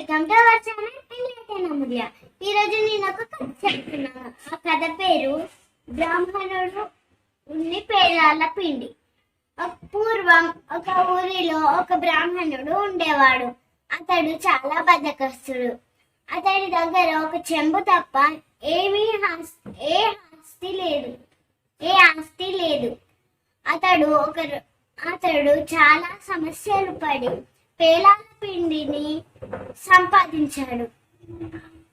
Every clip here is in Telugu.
Welcome to our channel entertain Amulya ఈ రోజు నేను ఒక కథ చెప్తున్నాను. ఆ కథ పేరు బ్రాహ్మణుడు ఉన్ని పేదాల పిండి. పూర్వం ఒక ఊరిలో ఒక బ్రాహ్మణుడు ఉండేవాడు. అతడు చాలా బద్దకస్తుడు. అతడి దగ్గర ఒక చెంబు తప్ప ఏమీ ఆస్- ఏ ఆస్తి లేదు. ఏ ఆస్తి లేదు. అతడు ఒక అతడు చాలా సమస్యలు పడి పేలాల పిండిని సంపాదించాడు.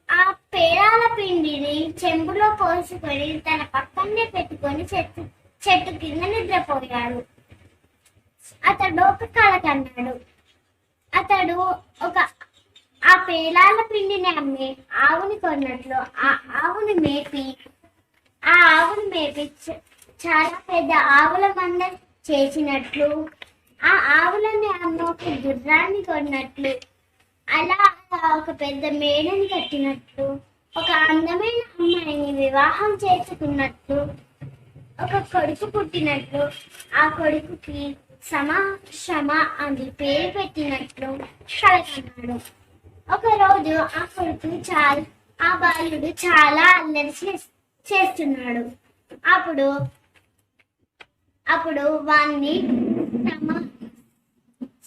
ఆ పేలాల పిండిని చెంబులో పోసుకొని తన పక్కనే పెట్టుకొని చెట్టు చెట్టు కింద నిద్రపోయాడు. అతడు ఒక కళ కన్నాడు అతడు ఒక ఆ పేలాల పిండిని అమ్మి ఆవుని కొన్నట్లు ఆ ఆవుని మేపి ఆ ఆవును మేపి చాలా పెద్ద ఆవుల మంద చేసినట్లు ఆ ఆవులని అమ్మ ఒక గుర్రాన్ని కొన్నట్లు. అలా అలా ఒక పెద్ద మేడని కట్టినట్లు. ఒక అందమైన అమ్మాయిని వివాహం చేసుకున్నట్లు. ఒక కొడుకు పుట్టినట్లు. ఆ కొడుకుకి సమ క్షమ అని పేరు పెట్టినట్లు కలకన్నాడు ఒక రోజు ఆ కొడుకు చాలా ఆ బాలుడు చాలా అల్లరి చేస్- చేస్తున్నాడు. అప్పుడు అప్పుడు వాణ్ణి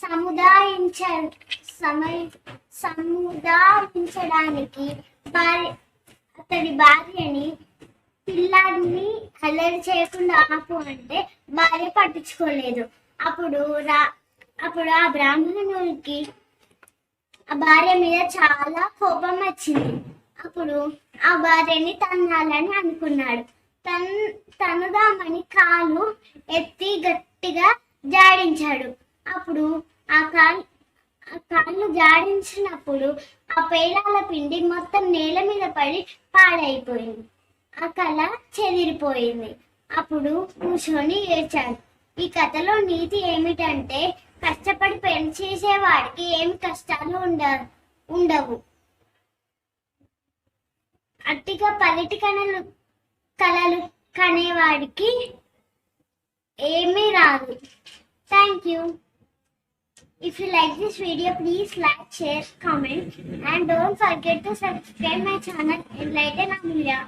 సముదాయించ సముదాయించడానికి భార్య అతడి భార్యని పిల్లాడిని అల్లరి చేయకుండా ఆపు అంటే భార్య పట్టించుకోలేదు. అప్పుడు రా అప్పుడు ఆ బ్రాహ్మణునికి ఆ భార్య మీద చాలా కోపం వచ్చింది. అప్పుడు ఆ భార్యని తన్నాలని అనుకున్నాడు. తన్ తనుదామని కాలు ఎత్తి గట్టిగా జాడించాడు. అప్పుడు ఆ కాల్ ఆ కాళ్ళు జాడించినప్పుడు ఆ పేలాల పిండి మొత్తం నేల మీద పడి పాడైపోయింది. ఆ కళ చెదిరిపోయింది. అప్పుడు కూర్చొని ఏడ్చాడు. ఈ కథలో నీతి ఏమిటంటే కష్టపడి పని చేసేవాడికి ఏమి కష్టాలు ఉండ ఉండవు. అట్టిగా పల్లెటి కళలు కళలు కనేవాడికి ఏమీ రాదు thank you If you like this video, please like, share, comment, and don't forget to subscribe my channel Enlighten Amelia.